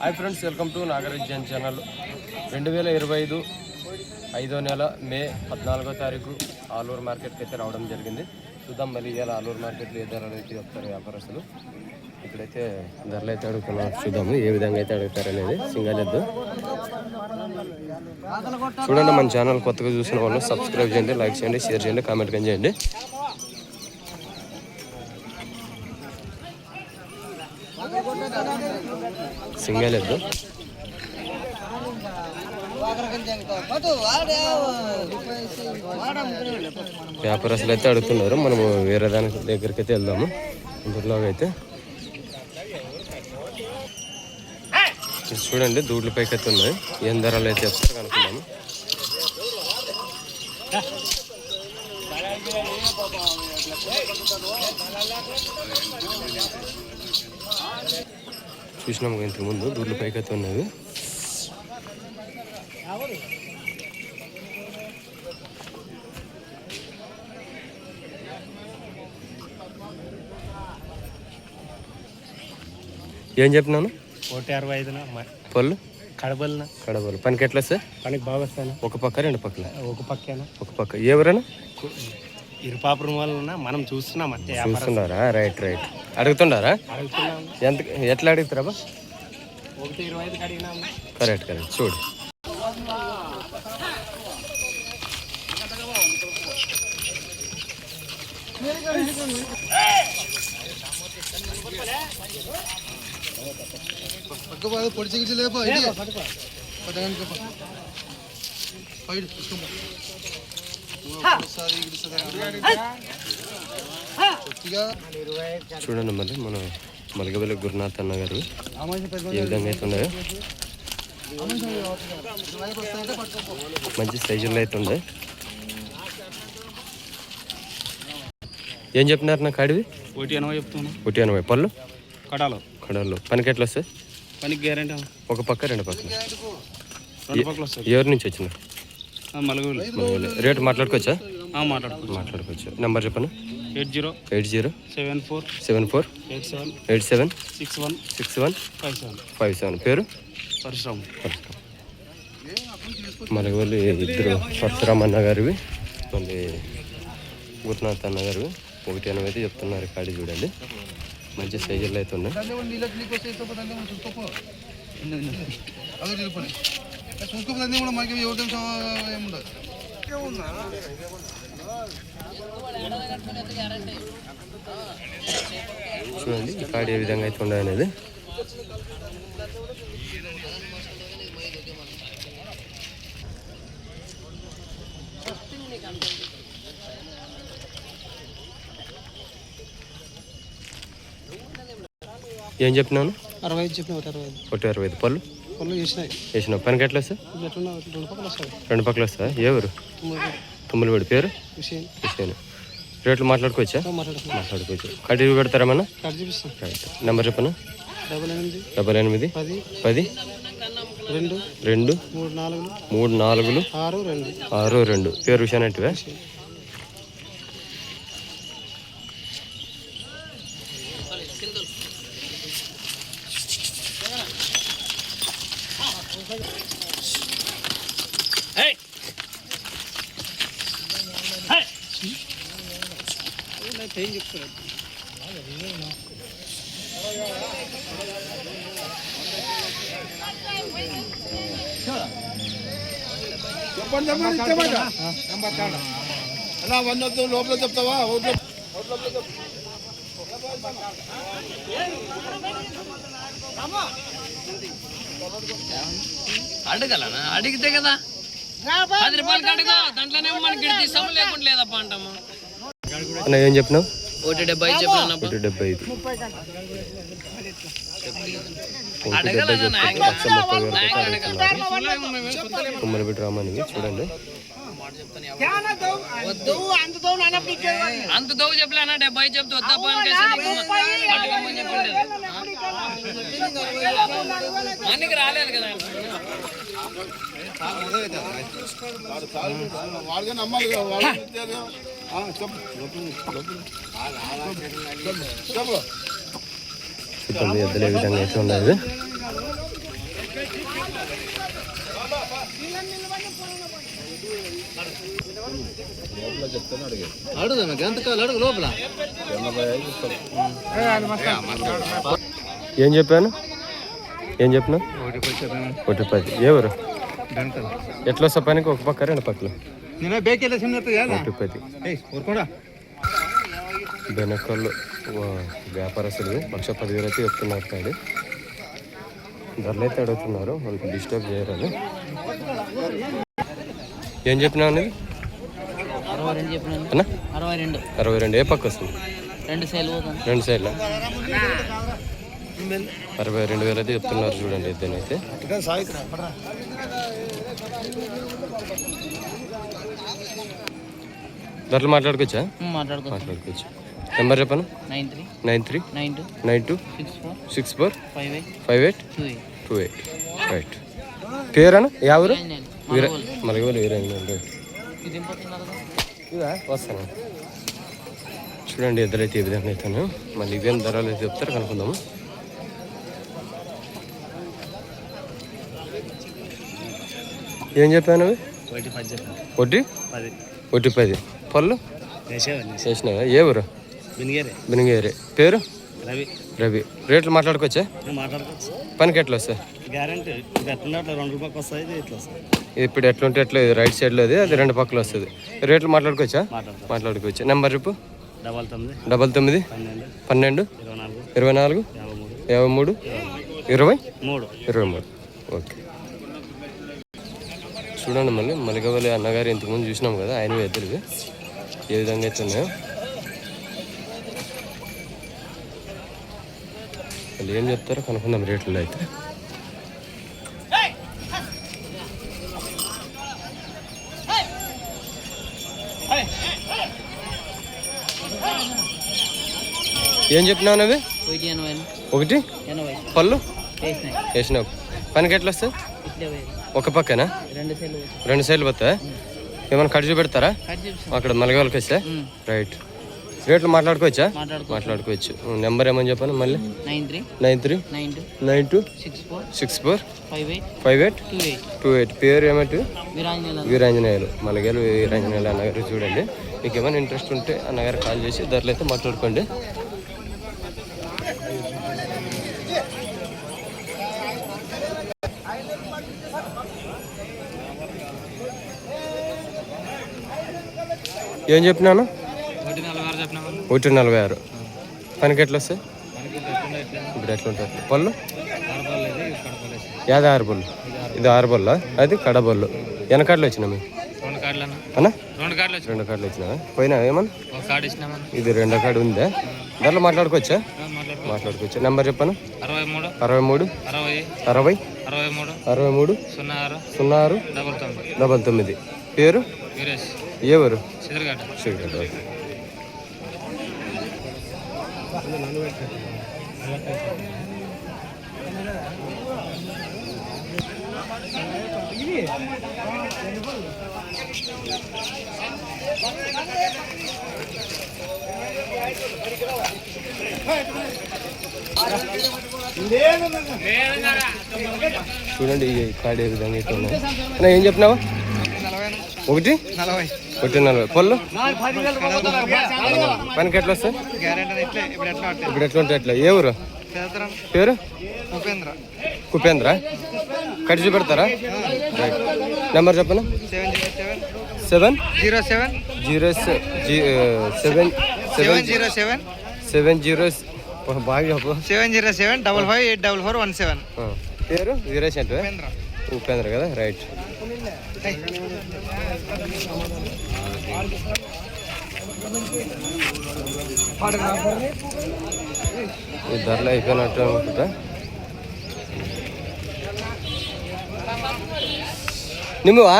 Hi friends welcome to Nagaraj Jan channel. రెండు వేల ఇరవై ఐదు ఐదో నెల మే పద్నాలుగో తారీఖు ఆలూరు మార్కెట్కి అయితే రావడం జరిగింది. చూద్దాం మళ్ళీ ఇవాళ ఆలూరు మార్కెట్లో ఏ ధరలు అయితే చెప్తారు వ్యాపారస్తులు. ఇక్కడైతే ధరలు అయితే అడుగుతున్నాం చూద్దాము ఏ విధంగా అయితే అడుగుతారు అనేది సింగలెద్దు చూడండి మన ఛానల్ కొత్తగా చూసిన వాళ్ళు సబ్స్క్రైబ్ చేయండి లైక్ చేయండి షేర్ చేయండి కామెంట్ కానీ చేయండి. సింగల్ ఎద్దు వ్యాపారస్తులు అయితే అడుగుతున్నారు. మనము వేరే దాని దగ్గరికి అయితే వెళ్దాము. ఇందులో అయితే చూడండి దూడ్ల పైకి అయితే ఉన్నాయి. ఏం ధరలు అయితే చెప్తారు కనుక్కుందాము. చూసినాము ఇంతకు ముందు దూడ్ల పైకి అయితే ఉన్నవి. ఏం చెప్పినాను ఒకటి అరవై ఐదున? పళ్ళు? కడబలిన? కడవలు పనికి ఎట్లా సార్ పనికి బాగా వస్తాను ఒక పక్క రెండు పక్కల? ఒక పక్కేనా? ఒక పక్క. ఎవరైనా ఇరుపాపురం వలన మనం చూస్తున్నాం అంతే చూస్తున్నారా? రైట్ రైట్ అడుగుతుండారా ఎంత ఎట్లా అడుగుతారా బా ఒకటి ఇరవై ఐదుకి అడిగినాము కరెక్ట్ కరెక్ట్ చూడు. పక్క పొడి చికిత్స లేపో పైడు చూడండి మరి మన మలగబెల్లి గురునాథ్ అన్న గారు ఏ విధంగా అయితే ఉన్నాయో. మంచి సైజుల్లో అయితే ఉన్నాయి ఏం చెప్పినారు నాకు అడివి ఒకటి ఎనభై చెప్తున్నాను ఒకటి ఎనభై. పళ్ళు? కడాలో. కడల్లో పనికి ఎట్లా వస్తాయి? పనికి గ్యారెంటీ ఒక పక్క రెండు వస్తాయి. ఎవరి నుంచి వచ్చిన మలుగులు రేటు మాట్లాడుకోవచ్చా? మాట్లాడుకో మాట్లాడుకోవచ్చు. నెంబర్ చెప్పను eight zero. Eight zero. Seven four. Seven four. Eight seven. Eight seven. Six one. Six one. Five seven. Five seven. పేరు? పరిశ్రమ. మనకి వాళ్ళు ఇద్దరు? పరశురామ్ అన్న గారివి మళ్ళీ గురునాథ్ అన్న గారు ఒకటి ఎనభై అయితే చెప్తున్నారు కాడి చూడండి. మంచి సైజుల్లో అయితే ఉన్నాయి. కూడా మనకి ఎవరి ఏముండదు చూడండి ఈ కాడి ఏ విధంగా అయితే అనేది. ఏం చెప్పినాను అరవై ఐదు చెప్పిన ఒకటి అరవై ఐదు. ఒకటి అరవై ఐదు పళ్ళు. వేసిన పనికి ఎట్లా సార్ రెండు పక్కలు వస్తాయి. రెండు పక్కల వస్తా ఎవరు తుమ్మలవాడి పేరు? విషయాన్ని రేట్లు మాట్లాడుకోవచ్చా? మాట్లాడుకోవచ్చు. కట్ చూపిస్తాం. రైట్ నెంబర్ చెప్పనా? డబల్ ఎనిమిది. పది. రెండు. రెండు. మూడు నాలుగు మూడు నాలుగులు. ఆరు రెండు. ఆరు రెండు. పేరు విషయానంటివే ఏం చెప్తారు అలా లోపల చెప్తావా? అడగలనా? అడిగితే కదా. పది రూపాయలకి అడుగు. దాంట్లోనే మనకి తీసాము లేకుండా లేదప్ప అంటాము. అన్న ఏం చెప్పినావు? ఒకటి డెబ్బై ఒకటి డెబ్బై ఐదు ఒకటి డెబ్బై లక్ష ముప్పై వేలు అడుగుతున్నారు చూడండి అంత దోవు చెప్పలేనా డెబ్బై చెప్తే వద్దా పోయిన మనకి రాలేదు కదా నమ్మాలి చూద్దాం ఎద్దులు ఏ విధంగా అయితే అడుగు ఎంతకాలం అడుగు లోపల. ఏం చెప్పాను? ఏం చెప్పినా. ఒకటి పది. ఎవరు ఎట్లా వస్తా పనికి? ఒక పక్క రెండు పక్కలు. ఊరుకోడా బెనకల్లు వ్యాపారస్తులు లక్ష పదివేలు అయితే చెప్తున్నారు కాడి ధరలు అయితే అడుగుతున్నారు మనకి డిస్టర్బ్ చేయరని. ఏం చెప్పినావు అనేది అరవై రెండు. ఏ పక్క వస్తుంది? రెండు రెండు సైడ్ల అరవై రెండు వేలు అయితే చెప్తున్నారు చూడండి ఇద్దనైతే ధరలు మాట్లాడుకోవచ్చా? మాట్లాడుకో మాట్లాడుకోవచ్చు. నెంబర్ చెప్పను? Nine three. Nine three. Nine two. Nine two. Six four. Six four. Five eight. Five eight. Two eight. Two eight. Right. పేరను ఎవరు వీర. మలగోలు ఇది కదా? ఇదా? వస్తాను. చూడండి ఇద్దరైతే ఈ విధంగా అవుతాను. మళ్ళీ ఇవేం ధరలు అయితే చెప్తారు కనుక్కుందాము. ఏం చెప్పాను అవి ఒకటి పది. పళ్ళు? చేసినావా? ఏ ఊరు? బినిగేరి పేరు? రవి. రవి. రేట్లు మాట్లాడుకోవచ్చా? పనికి ఎట్లా వస్తాయి? ఇప్పుడు ఎట్లుంటే ఎట్లా రైట్ సైడ్లో అది అది రెండు పక్కల వస్తుంది. రేట్లు మాట్లాడుకోవచ్చా? మాట్లాడుకోవచ్చు. నెంబర్ చెప్పు. డబల్ తొమ్మిది. డబల్ తొమ్మిది. పన్నెండు. ఇరవై నాలుగు. యాభై మూడు. ఇరవై? మూడు. ఇరవై మూడు. ఓకే. చూడండి మళ్ళీ. మలికవల్లి అన్నగారు ఇంతకుముందు చూసినాం కదా ఆయన ఎద్దులు ఏ విధంగా అయితే ఉన్నాయో వాళ్ళు ఏం చెప్తారో కనుక్కుందాం రేట్లు అయితే. ఏం చెప్పినావు అవి ఒకటి? పళ్ళు? వేసినావు. పనికి ఎట్లా వస్తాయి? ఒక పక్కనా? రెండు సైలు పోతాయి. రెండు సైడ్లు పోతా ఏమైనా కట్ చూపెడతారా? కట్ చేస్తాం అక్కడ మలగవాళ్ళకి వస్తే. రైట్. రేట్లు మాట్లాడుకోవచ్చా? మాట్లాడుకో మాట్లాడుకోవచ్చు. నెంబర్ ఏమని చెప్పాను మళ్ళీ? Nine three. Nine two. Six four. Five eight. Two eight. పేరు ఏమంటే? వీరాంజనేయులు. మలగేలు వీరాంజనేయులు అన్నగారు చూడండి. మీకు ఏమైనా ఇంట్రెస్ట్ ఉంటే అన్నగారు కాల్ చేసి ధరలు అయితే మాట్లాడుకోండి. ఏం చెప్పినాను? ఒకటి నలభై ఆరు పనికి ఎట్లా వస్తాయి? ఇప్పుడు ఎట్లా ఉంటుంది పళ్ళు? యాది ఆరు బొల్లు ఇది ఆరు బొల్ల అది కడ బొల్లు వెనకాడలు వచ్చినా మేము రెండు కార్డులు రెండు వచ్చినా పోయినా ఏమన్నా? ఇది రెండో కార్డు ఉందా? దాంట్లో మాట్లాడుకోవచ్చా? మాట్లాడు మాట్లాడుకోవచ్చు. నెంబర్ చెప్పాను? అరవై మూడు అరవై. అరవై. మూడు సున్నా ఆరు డబల్ తొమ్మిది. పేరు? ఎవరు? చూడండి ఈ కార్డు ఏ విధంగా అయితే ఉన్నాయి అన్నా, ఏం చెప్పినావా? ఒకటి? నలభై. ఒకటి నలభై పళ్ళు పనికి ఎట్లా వస్తాయి? ఇప్పుడు ఎట్లా ఉంటాయి ఎట్లా? ఏ ఊరు? పేరు? ఉపేంద్ర కుపేంద్ర. కట్ చూపెడతారా? రైట్ నెంబర్ చెప్పను? Seven zero seven zero seven seven zero seven seven zero బాగా seven zero seven double five eight double four one seven. పేరు? వీరేష్ అంటే ఉపేంద్ర. ఉపేంద్ర కదా? రైట్ ఈ ధరలు అయిపోయినట్టు అనుకుంటా నిమ్మవా?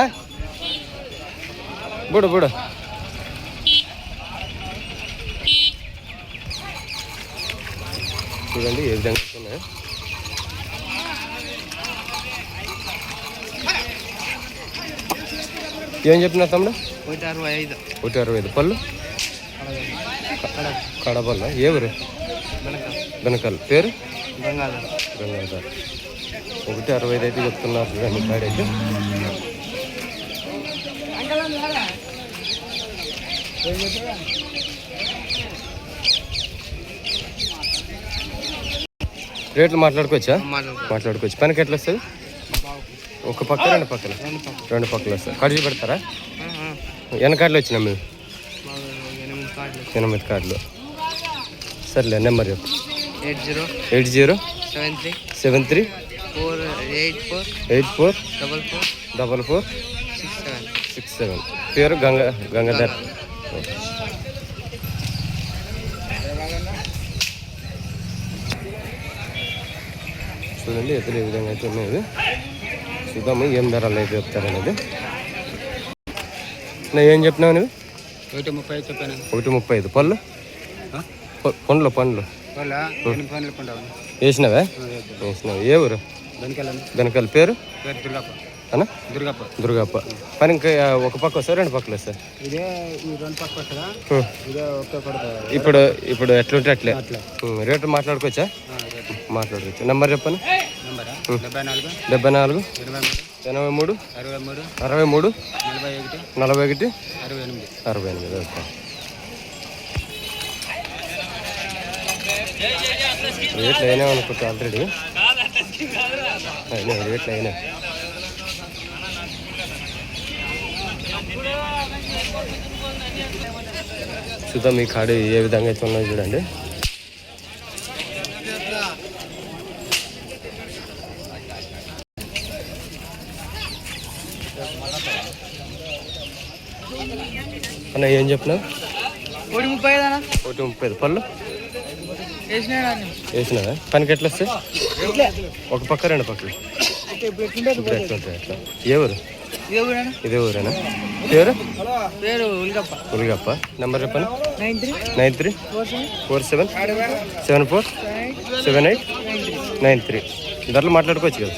బుడు బుడు. చూడండి ఏ విధంగా ఉన్నాయో ఏం చెప్పినా తమ్ముడు? ఒకటి అరవై ఐదు. ఒకటి అరవై ఐదు. పళ్ళు? కడపల్ల. ఏ ఊరు? బెనకల్ పేరు? గంగాధర్. గంగాధర్ ఒకటి అరవై ఐదు అయితే చెప్తున్నారు చూడండి రేట్లు మాట్లాడుకోవచ్చా? మాట్లాడుకోవచ్చు. పనికి ఎట్లా వస్తుంది ఒక పక్క రెండు పక్కల. రెండు పక్కలు వస్తాయి. కడిచి పెడతారా? ఎన్ని కార్డులు వచ్చినా మేము ఎనిమిది కార్డులు. సర్లే నెంబర్ చెప్పు. Eight zero eight zero seven three seven three four eight four eight four double four double four six seven six seven. పేరు గంగ గంగాధర్. చూడండి ఎత్తులు ఏ విధంగా అయితే ఉన్నాయి. చూద్దాము ఏం ధరలు అయితే చెప్తారనేది. నా ఏం చెప్పినావు నువ్వు? ఒకటి ముప్పై చెప్పాను. ఒకటి ముప్పై ఐదు. పళ్ళు? పండ్లు పండ్లు. వేసినావా? వేసినావు? ఏ ఊరు? దానికల్ పేరు? దుర్గప్ప. దుర్గప్ప. దుర్గప్ప. పని ఇంకా ఒక పక్క వస్తా రెండు పక్కలు వస్తా ఇప్పుడు ఇప్పుడు ఎట్లుంటే అట్లే. రేటు మాట్లాడుకోవచ్చా? మాట్లాడుకోవచ్చు నెంబర్ నెంబరా? డెబ్బై నాలుగు? ఎనభై మూడు? అరవై మూడు? నలభై ఒకటి? అరవై ఎనిమిది? అరవై ఎనిమిది ఓకే. రేట్లు అయినాయి అనుకుంటా ఆల్రెడీ. అయినాయి రేట్లు అయినాయి చూద్దాం మీ కాడు ఏ విధంగా అయితే ఉన్నది చూడండి. అన్న ఏం చెప్పినావు? ఒకటి ముప్పై ఒకటి ముప్పై పళ్ళు? వేసినా పనికి ఎట్లా వస్తాయి? ఒక పక్క రెండు పక్కలు. ఏ ఊరు? ఇదే ఊరేనా? పేరు? పేరు ఉల్గప్ప ఉలిగప్ప నెంబర్ చెప్పండి. Nine three. Nine three. Four seven. Seven. Four. Seven eight. Nine three. ధరలు మాట్లాడుకోవచ్చు కదా.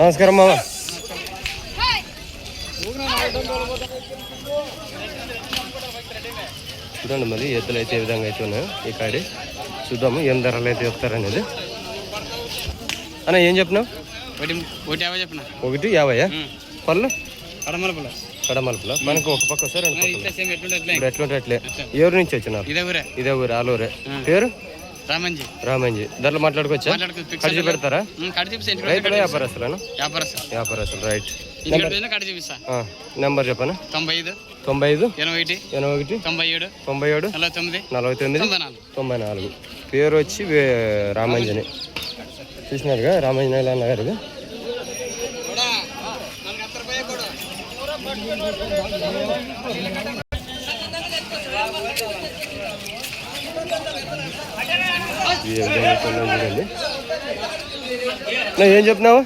నమస్కారం మామ. చూడండి మరి ఎద్దులు అయితే ఏ విధంగా అయితే ఉన్నాయో ఈ కాడి. చూద్దాము ఏం ధరలు అయితే చెప్తారనేది. అన్న ఏం చెప్పినావు? ఒకటి యాభై చెప్పిన? ఒకటి యాభైయా? పళ్ళు? కడమలపల? కడమలుపుల మనకు ఒక పక్క సేమ్ ఎట్లుంటే ఎట్లా ఇప్పుడు ఎట్లుంటే అట్లే. ఏ ఊరు నుంచి వచ్చినారు? ఇదే ఊరే. ఆలూరే. పేరు? రామంజీ. రామంజీ. ధరలు మాట్లాడుకోవచ్చా. ఖర్చు పెడతారా? రైతుల వ్యాపారస్తులను? వ్యాపారస్తా వ్యాపారస్తులు రైట్. నెంబర్ చెప్పనా? తొంభై ఐదు తొంభై ఐదు ఎనభై ఒకటి. ఎనభై ఒకటి. తొంభై ఏడు తొంభై ఏడు నలభై తొమ్మిది. నలభై తొమ్మిది. తొంభై నాలుగు. పేరు వచ్చి రామంజని. చూసినారుగా రామంజనేయులు అన్నగారు ఏం చెప్పినావు?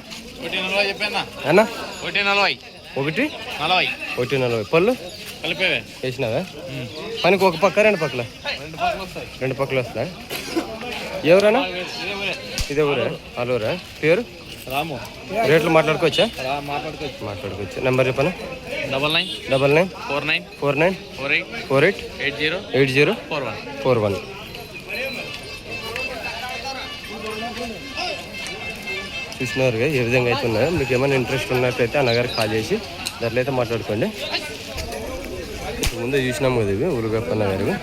అన్న? ఒకటి నలభై. ఒకటి? నలభై. ఒకటి నలభై. పళ్ళు? కలిపేవే. వేసినావా? పనికి ఒక పక్క రెండు పక్కల? రెండు పక్కలు వస్తా ఎవరన్నా? ఇదే ఊరే. ఆలూరా పేరు? రాము. రేట్లు మాట్లాడుకోవచ్చా? మాట్లాడుకోవచ్చు. మాట్లాడుకోవచ్చు. నెంబర్ చెప్పనా? Double nine. Double nine. Four nine. Four nine. Four eight. Four eight. Eight zero. Eight zero. Four one. Four one. చూసినారుగా ఏ విధంగా అయితే ఉన్నాయో. మీకు ఏమైనా ఇంట్రెస్ట్ ఉన్నట్టయితే అన్నగారికి కాల్ చేసి దాంట్లో అయితే మాట్లాడుకోండి ముందే చూసినాము కదా ఇవి ఉరుగప్ప అన్నగారు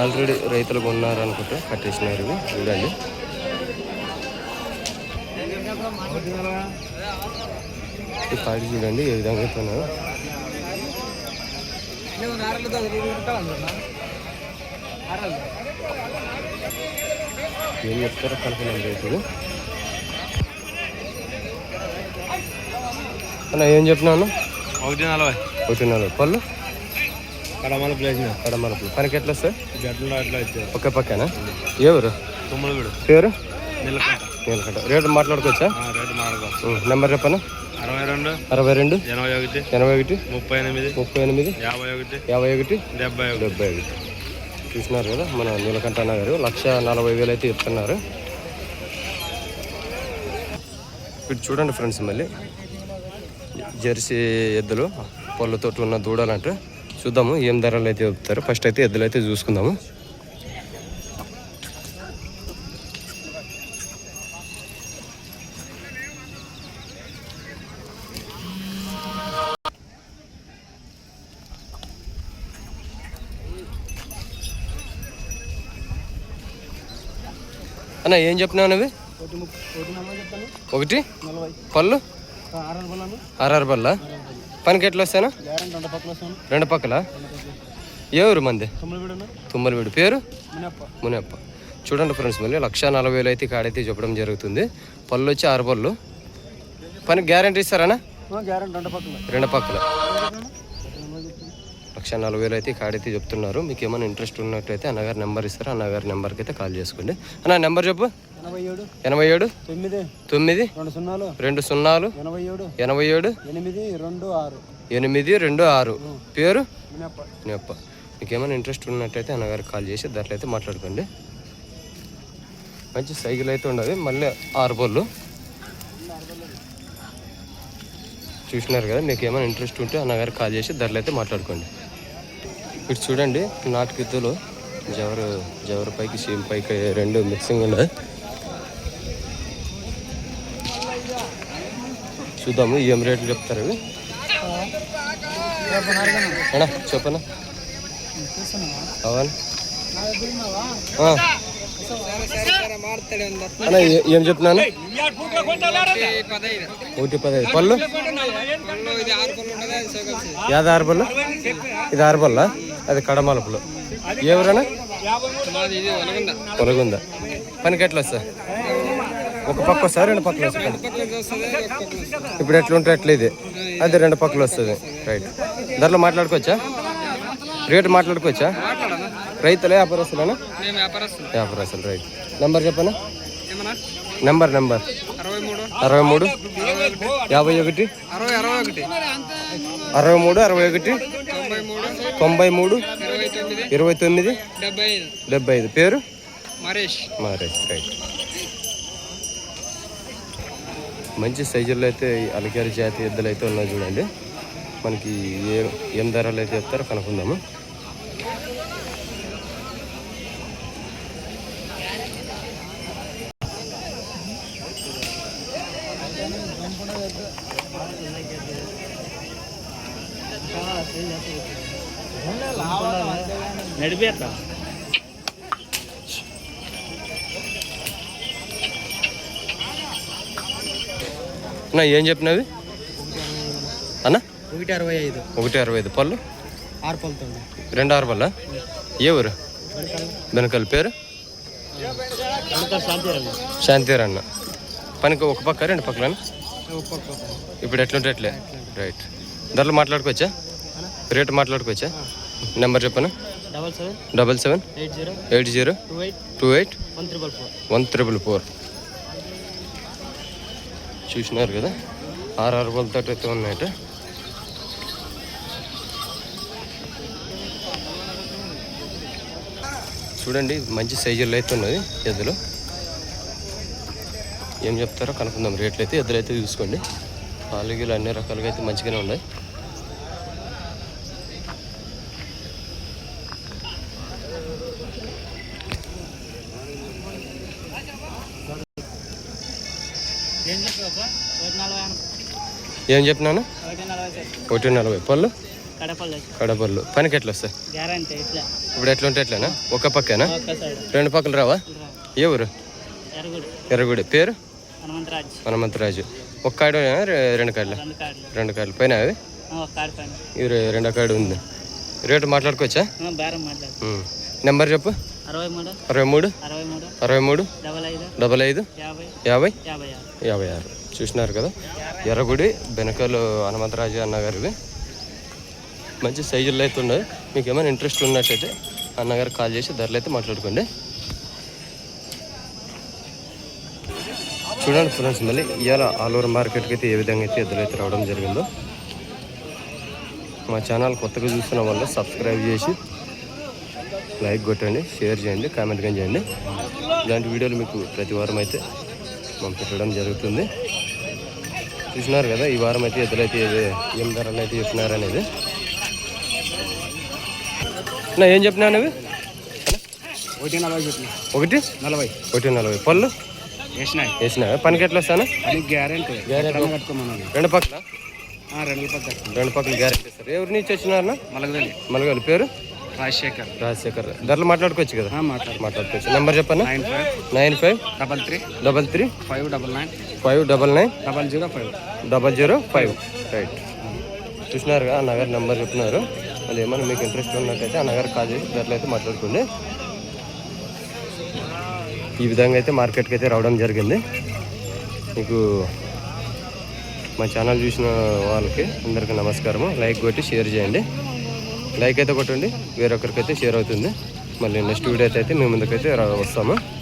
ఆల్రెడీ రైతులు కొన్నారు అనుకుంటే కట్టేసినారు ఇవి చూడండి. ఈ చూడండి ఏ విధంగా అయితే ఉన్నాయో. ఏం చెప్తారో కనుక్కున్నాం రేటు అన్న ఏం చెప్పినాను ఒకటి నలభై. ఒకటి నలభై. పళ్ళు? కడమల ప్లేస్ కడమలపులు పనికి ఎట్లా వస్తాయి? గట్ల అట్లా ఇచ్చారు. ఒకే పక్కన? ఎవరు? తుమ్మలగూడు. పేరు? నిలకంట నీలకంట రేటు మాట్లాడుకోవచ్చా? రేటు మాట్లాడుకో ఉం, నెంబర్ చెప్పనా? అరవై రెండు అరవై రెండు ఎనభై ఒకటి ఎనభై ఒకటి ముప్పై ఎనిమిది ముప్పై ఎనిమిది యాభై ఒకటి యాభై ఒకటి డెబ్బై ఒకటి. డెబ్బై ఒకటి. చూసినారు కదా మన నీలకంఠ అన్న గారు. లక్ష నలభై వేలు అయితే చెప్తున్నారు. ఇటు చూడండి ఫ్రెండ్స్ మళ్ళీ. జెర్సీ ఎద్దులు పళ్ళతోటి ఉన్న దూడలంటే చూద్దాము ఏం ధరలు అయితే చెప్తారు. ఫస్ట్ అయితే ఎద్దులు అయితే చూసుకుందాము. అన్న ఏం చెప్పినావు అవి ఒకటి పళ్ళు? ఆర్ఆర్ బల్ల పనికి ఎట్లా వస్తానా రెండు పక్కల ఊరు మంది? తుమ్మలవీడు పేరు? మినప్ప. మునప్ప. చూడండి ఫ్రెండ్స్ మళ్ళీ లక్ష నలభై వేలు అయితే కాడైతే చెప్పడం జరుగుతుంది. పళ్ళు వచ్చి ఆరు పళ్ళు. పని గ్యారంటీ పక్కల. రెండు పక్కల. లక్ష నలభై వేలు అయితే కాడైతే చెప్తున్నారు. మీకు ఏమైనా ఇంట్రెస్ట్ ఉన్నట్టయితే అన్నగారి నెంబర్ ఇస్తారు? అన్నగారి నెంబర్కి అయితే కాల్ చేసుకోండి. అన్న నెంబర్ చెప్పు. ఎనభై ఏడు. తొమ్మిది. తొమ్మిది. రెండు సున్నాలు. ఎనభై ఏడు. ఎనభై ఏడు. ఎనిమిది రెండు ఆరు. ఎనిమిది రెండు ఆరు. పేరు? నేప్ప మీకు ఏమైనా ఇంట్రెస్ట్ ఉన్నట్టయితే అన్నగారికి కాల్ చేసి ధరలు అయితే మాట్లాడుకోండి. మంచి సైకిల్ అయితే ఉండదు. మళ్ళీ ఆరు బోళ్ళు. చూసినారు కదా మీకు ఏమైనా ఇంట్రెస్ట్ ఉంటే అన్నగారికి కాల్ చేసి ధరలు అయితే మాట్లాడుకోండి. ఇటు చూడండి నాటుకిద్దులు. జవరు జవరు పైకి సీమ్ పైకి రెండు మిక్సింగ్ ఉన్నది చూద్దాము ఏం రేట్లు చెప్తారు అవి అన్నా చెప్పనా? అవును. అన్న ఏ- ఏం చెప్తున్నాను? ఒకటి పదహైదు. పళ్ళు? యాది ఆరు పళ్ళు? ఇది ఆరు పళ్ళ? అది కడమలపులు. ఎవరన్నా పొలగుందా పనికి ఎట్లా వస్తా ఒక పక్క వస్తా రెండు పక్కలు వస్తుంది ఇప్పుడు ఎట్లుంటే అట్లా ఎట్లా ఇది. అది రెండు పక్కలు వస్తుంది. రైట్ ధరలో మాట్లాడుకోవచ్చా? రేటు మాట్లాడుకోవచ్చా? రైతులే వ్యాపారస్తులేనా? వ్యాపారస్తులు రైట్ నెంబర్ చెప్పనా? నెంబర్ నెంబర్ అరవై మూడు యాభై ఒకటి. అరవై మూడు అరవై ఒకటి. తొంభై మూడు ఇరవై తొమ్మిది డెబ్బై ఐదు. పేరు? మరేష్ మరేష్ రైట్. మంచి సైజుల్లో అయితే అలకారి జాతి ఎద్దులు అయితే ఉన్నాయి చూడండి. మనకి ఏ ఏం ధరలు అయితే చెప్తారో కనుక్కుందాము. నడిపేస్తా అన్న ఏం చెప్పినవి? అన్న? ఒకటి అరవై ఐదు. ఒకటి అరవై ఐదు పళ్ళు? ఆరు పలుతుంది రెండు ఆరు పళ్ళ? ఏ ఊరు? బెనకల్ పేరు? శాంతిరండి శాంతిర్ అన్న. పనికి ఒక పక్క రెండు పక్కల ఇప్పుడు ఎట్లుంటే ఎట్లే రైట్. ధరలు మాట్లాడుకోవచ్చా? రేటు మాట్లాడుకోవచ్చా? నెంబర్ చెప్పను? Double seven eight zero eight zero two eight one triple four. చూసినారు కదా? ఆరు ఆరు బలతో అయితే ఉన్నాయట. చూడండి మంచి సైజుల్లో అయితే ఉన్నది ఎద్దులు. ఏం చెప్తారో కనుక్కుందాం. రేట్లు అయితే ఎద్దులు అయితే చూసుకోండి. పాలు గీలు అన్ని రకాలుగా అయితే మంచిగానే ఉన్నాయి. ఏం చెప్పినాను ఒకటి నలభై. పళ్ళు? కడపళ్ళు. పనికి ఎట్లా వస్తాయి? ఇప్పుడు ఎట్లా ఉంటే ఎట్లనా? ఒక పక్కేనా? రెండు పక్కలు రావా? ఏ ఊరు? ఎర్రగుడి. పేరు? హనుమంతరాజ్. ఒక కాడ రెండు కాడల? రెండు కాడలు. పైన అవి? ఇవి రెండో కాడ ఉంది. రేటు మాట్లాడుకోవచ్చా. నెంబర్ చెప్పు. అరవై మూడు అరవై మూడు డబల్ ఐదు. యాభై. యాభై ఆరు. చూసినారు కదా? ఎర్రగుడి బెనకలు హనుమంతరాజు అన్నగారివి. మంచి సైజుల్లో అయితే ఉన్నాయి. మీకు ఏమైనా ఇంట్రెస్ట్ ఉన్నట్టయితే అన్నగారు కాల్ చేసి ధరలు అయితే మాట్లాడుకోండి. చూడండి ఫ్రెండ్స్ మళ్ళీ ఇవాళ ఆలూరు మార్కెట్కి అయితే ఏ విధంగా అయితే ఎద్దులు అయితే రావడం జరిగిందో. మా ఛానల్ కొత్తగా చూస్తున్న వాళ్ళు సబ్స్క్రైబ్ చేసి లైక్ కొట్టండి షేర్ చేయండి కామెంట్ కానీ చేయండి. ఇలాంటి వీడియోలు మీకు ప్రతి వారం అయితే మనం పెట్టడం జరుగుతుంది. చూసినారు కదా ఈ వారం అయితే ఎద్దులైతే ఏ- ఏం ధరలు అయితే చెప్పినారు అనేది. నా ఏం చెప్పినావు నువ్వు? ఒకటి నలభై చెప్పిన. ఒకటి? నలభై. ఒకటి నలభై. పళ్ళు? వేసినావా? పనికి ఎట్లా వస్తాను? గ్యారెంటీ. రెండు పక్కల? రెండు పక్క కట్టుకున్నాను రెండు పక్కల గ్యారెంటీ ఇస్తారు. ఎవరి నుంచి వచ్చినారన్నా మలగదలి మలగాలి పేరు? రాజశేఖర్. రాజశేఖర్. ధరలు మాట్లాడుకోవచ్చు కదా? మాట్లాడు. మాట్లాడుకోవచ్చు. నెంబర్ చెప్పన్నా nine five. Nine five. Double three. Double three. Five double nine. Five double nine. Double zero five. Double zero five. Right. చూసినారుగా అన్నగారు నెంబర్ చెప్తున్నారు అది ఏమైనా మీకు ఇంట్రెస్ట్ ఉన్నట్టయితే అన్నగారు కాల్ చేసి ధరలు అయితే మాట్లాడుకోండి. ఈ విధంగా అయితే మార్కెట్కి అయితే రావడం జరిగింది. మీకు మా ఛానల్ చూసిన వాళ్ళకి అందరికీ నమస్కారము. లైక్ కొట్టి షేర్ చేయండి. లైక్ అయితే కొట్టండి వేరొకరికైతే షేర్ అవుతుంది. మళ్ళీ నెక్స్ట్ వీడియో అయితే మేము ముందుకైతే రా- వస్తాము.